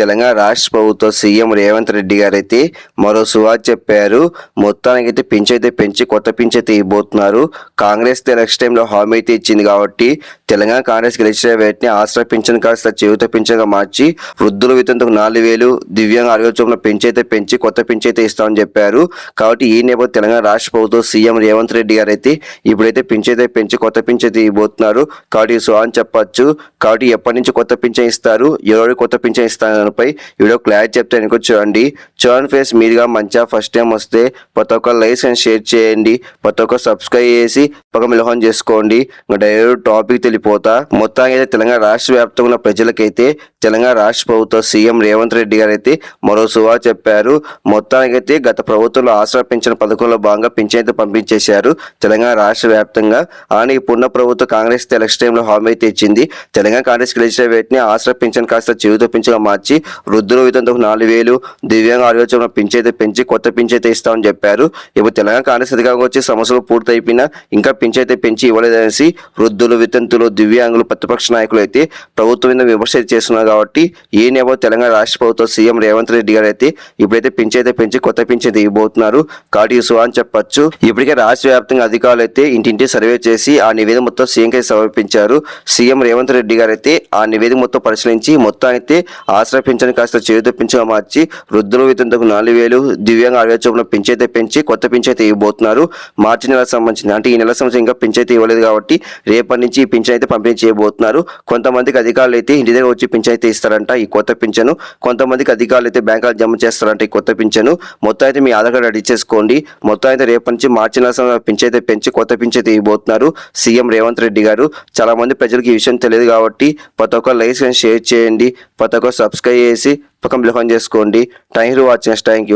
తెలంగాణ రాష్ట్ర ప్రభుత్వ సీఎం రేవంత్ రెడ్డి గారు అయితే మరో సువార్ చెప్పారు. మొత్తానికైతే పెంచైతే పెంచి కొత్త పింఛైతే ఇవ్వబోతున్నారు. కాంగ్రెస్ ఎలక్షన్ టైంలో హామీ అయితే ఇచ్చింది కాబట్టి తెలంగాణ కాంగ్రెస్ గెలిచిన వేటిని ఆశ్రయ పింఛన్ కాస్త జీవిత పింఛన్గా మార్చి వృద్ధుల వేతనకు నాలుగు వేలు దివ్యాంగ ఆరోగ్యంలో పెంచైతే పెంచి కొత్త పింఛైతే ఇస్తామని చెప్పారు. కాబట్టి ఈ నేపథ్యం తెలంగాణ రాష్ట్ర ప్రభుత్వం సీఎం రేవంత్ రెడ్డి గారు అయితే ఇప్పుడైతే పింఛైతే పెంచి కొత్త పింఛైతే ఇవ్వబోతున్నారు. కాబట్టి సో అని కాబట్టి ఎప్పటి నుంచి కొత్త పింఛన్ ఇస్తారు? ఎవరికి కొత్త పింఛన్ ఇస్తారు దానిపై వీడియో క్లారిటీ చెప్తే వెనుక చూడండి. చూడండి ఫేస్ మీరుగా మంచిగా ఫస్ట్ టైం వస్తే ప్రతి ఒక్క లైక్స్ అండ్ షేర్ చేయండి. ప్రతి ఒక్క సబ్స్క్రైబ్ చేసి పక్క మిలహం చేసుకోండి. ఇంకా డైరెక్ట్ టాపిక్ తెలిపోతా. మొత్తానికి అయితే తెలంగాణ రాష్ట్ర వ్యాప్తంగా ప్రజలకైతే తెలంగాణ రాష్ట్ర ప్రభుత్వ సీఎం రేవంత్ రెడ్డి గారు అయితే మరో సువా చెప్పారు. మొత్తానికైతే గత ప్రభుత్వంలో ఆసరా పెంచిన పథకంలో భాగంగా పింఛన్ అయితే పంపించేశారు తెలంగాణ రాష్ట్ర వ్యాప్తంగా. అలానే ఇప్పుడున్న ప్రభుత్వ కాంగ్రెస్ ఎలక్షన్ టైంలో హామీ అయితే ఇచ్చింది. తెలంగాణ కాంగ్రెస్ గెలిచిన వేటిని ఆసరా పింఛన్ కాస్త జీవిత పింఛన్గా మార్చి వృద్ధుల విధంతో నాలుగు వేలు దివ్యాంగ ఆరోగ్యం పింఛైతే పెంచి కొత్త పింఛైతే ఇస్తామని చెప్పారు. ఇప్పుడు తెలంగాణ కాంగ్రెస్ అధికారంగా వచ్చి సమస్యలు పూర్తయిపోయినా ఇంకా పింఛైతే పెంచి ఇవ్వలేదనేసి వృద్ధులు వితంతులు దివ్యాంగులు ప్రతిపక్ష నాయకులు అయితే ప్రభుత్వం మీద విమర్శ చేస్తున్నారు కాబట్టి ఈ నేపథ్యం తెలంగాణ రాష్ట్ర ప్రభుత్వం సీఎం రేవంత్ రెడ్డి గారు అయితే ఇప్పుడైతే పింఛైతే పెంచి కొత్త పింఛైతే ఇవ్వబోతున్నారు. కాబట్టి సుహా అని చెప్పొచ్చు. ఇప్పటికే రాష్ట్ర వ్యాప్తంగా అధికారులు అయితే ఇంటింటి సర్వే చేసి ఆ నివేదిక మొత్తం సీఎంకి సమర్పించారు. సీఎం రేవంత్ రెడ్డి గారు అయితే ఆ నివేదిక మొత్తం పరిశీలించి మొత్తం అయితే ఆశ్రయ పింఛను కాస్త చేయుత పింఛగా మార్చి వృద్ధులు వితంతకు నాలుగు వేలు దివ్యాంగ చొప్పున పింఛైతే పెంచి కొత్త పింఛైతే ఇవ్వబోతున్నారు. మార్చి నెల సంబంధించింది అంటే ఈ నెల సంవత్సరం ఇంకా పింఛైతే ఇవ్వలేదు కాబట్టి రేపటి నుంచి ఈ పింఛన్ అయితే పంపిణీ చేయబోతున్నారు. కొంతమందికి అధికారులు అయితే ఇంటి దగ్గర వచ్చి పింఛన్ అయితే ఇస్తారంట ఈ కొత్త పింఛను. కొంతమందికి అధికారులు అయితే బ్యాంకులు జమ చేస్తారంట ఈ కొత్త పింఛను. మొత్తం అయితే మీ ఆధార్ కార్డు రెడీ చేసుకోండి. మొత్తం అయితే రేపటి నుంచి మార్చి నెల సంవత్సరం పింఛన్ అయితే పెంచి కొత్త పింఛన్ అయితే ఇవ్వబోతున్నారు. సీఎం రేవంత్ రెడ్డి గారు. చాలా మంది ప్రజలకు ఈ విషయం తెలియదు కాబట్టి ప్రతి ఒక్క లైక్స్ షేర్ చేయండి ప్రతి ఒక్క సబ్స్క్రైబ్ చేసి పక్కన బిల్హన్ చేసుకోండి. Thank you for watching thank you